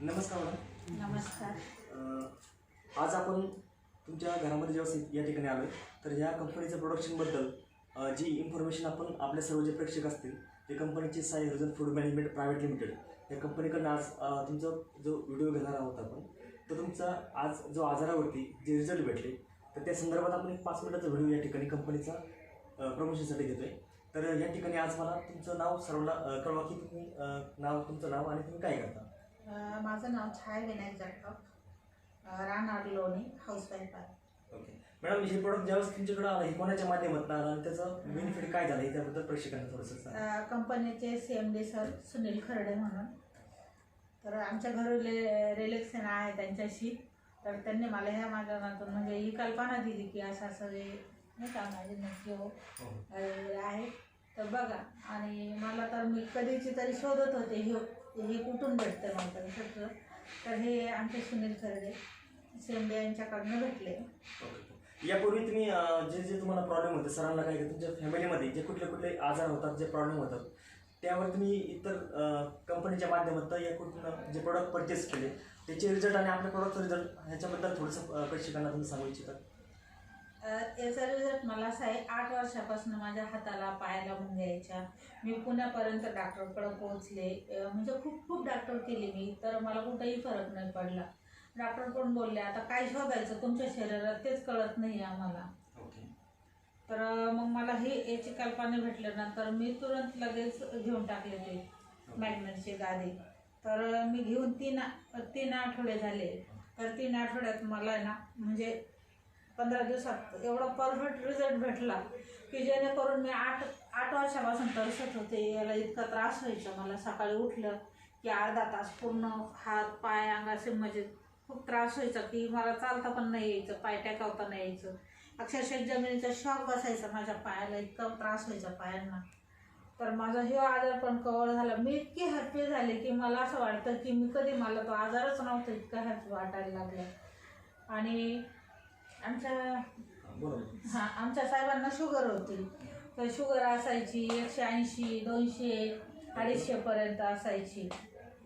नमस्कार मॅडम. नमस्कार. अं, आज आपण तुमच्या घरामध्ये जेव्हा या ठिकाणी आलो तर ह्या कंपनीच्या प्रोडक्शनबद्दल अं, जी इन्फॉर्मेशन आपण आपल्या सर्व जे प्रेक्षक असतील ते कंपनीचे Sai Harijan food management private limited या कंपनीकडनं आज अं, तुमचा जो व्हिडिओ घेणार आहोत आपण तर तुमचा आज जो आजारावरती जे रिझल्ट भेटले तर त्या संदर्भात आपण एक पाच मिनिटाचा व्हिडिओ या ठिकाणी कंपनीचा प्रमोशनसाठी घेतोय. तर या ठिकाणी आज मला तुमचं नाव सर्वांना अं, कळवा की तुम्ही अं, नाव तुमचं नाव आणि तुम्ही काय करता? माझं नाव छाया विनायक अं, राहणार लोणी हाऊसवाईफ आहे. ओके. मॅडम हे प्रोडक्ट ज्यावेळेस तुमच्याकडे आलं हे कोणाच्या माध्यमातून आलं आणि त्याचं बेनिफिट काय झालं? त्याबद्दल प्रेक्षकांना थोडंसं कंपनीचे C M D sir Sunil Kharde म्हणून. तर आमच्या घरी रिलेक्शन आहे त्यांच्याशी. तर त्यांनी मला ह्या माध्यमातून म्हणजे ही कल्पना दिली की असं असं हे नाही का माझे नक्की हो. आहे तर बघा आणि मला तर मी कधीची तरी शोधत होते हे हे कुठून भेटतं मला तर सगळं. तर हे आमचे सुनील खरडे सेंडे यांच्याकडनं भेटले. यापूर्वी तुम्ही जे जे तुम्हाला प्रॉब्लेम होते सरांना काय तुमच्या फॅमिलीमध्ये जे कुठले कुठले आजार होतात जे प्रॉब्लेम होतात त्यावर तुम्ही इतर कंपनीच्या माध्यमातून या कुठून जे प्रोडक्ट परचेस केले त्याचे रिझल्ट आणि आपल्या प्रोडक्टचा रिझल्ट ह्याच्याबद्दल थोडंसं प्रेक्षकांना तुम्ही सांगू इच्छिता? याचा रिझल्ट मला असं आहे आठ वर्षापासून माझ्या हाताला पायाला मुंग्या यायच्या मी पुण्यापर्यंत डॉक्टरकडे पोहोचले. म्हणजे खूप खूप डॉक्टर केले मी तर मला कुठेही फरक नाही पडला. डॉक्टर पण बोलले आता काय शोधायचं तुमच्या शरीरात तेच कळत नाही आम्हाला. तर मग मला हे याची कल्पना भेटल्यानंतर मी तुरंत लगेच घेऊन टाकले ते मॅग्नेटचे गादी. तर मी घेऊन तीन तीन आठवडे झाले. तर तीन आठवड्यात मला आहे ना म्हणजे पंधरा दिवसात एवढा परफेक्ट रिझल्ट भेटला की जेणेकरून मी आठ आठ वर्षापासून तरसत होते. याला इतका त्रास व्हायचा मला. सकाळी उठलं की अर्धा तास पूर्ण हात पाय अंगाचे म्हणजे खूप त्रास व्हायचा की मला चालता पण नाही यायचं पाय टेकावता नाही यायचं. अक्षरशः जमिनीचा शॉक बसायचा माझ्या पायाला. इतका त्रास व्हायचा पायांना. तर माझा हे आजार पण कव्हर झाला. मी इतकी हॅप्पी झाले की मला असं वाटतं की मी कधी मला तो आजारच नव्हता इतका हॅप्पी वाटायला लागला. आणि आमच्या हां, बरोबर हां आमच्या साहेबांना शुगर होती. तर शुगर असायची एकशे ऐंशी दोनशे अडीचशेपर्यंत असायची.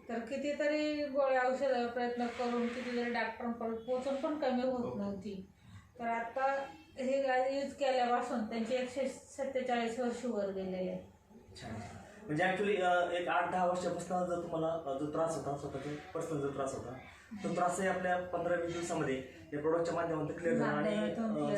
तर कितीतरी गोळ्या औषध प्रयत्न करून कितीतरी डॉक्टरांपर्यंत पोचून पण कमी होत नव्हती. तर आता हे गाडी यूज केल्यापासून त्यांची एकशे सत्तेचाळीसवर शुगर गेलेली म्हणजे ऍक्च्युली एक आठ दहा वर्षापासून जर तुम्हाला जो त्रास होता स्वतःचा पर्सनल जो त्रास होता तो त्रासही आपल्या पंधरा वीस दिवसामध्ये या प्रोडक्टच्या माध्यमातून क्लिअर झाला आणि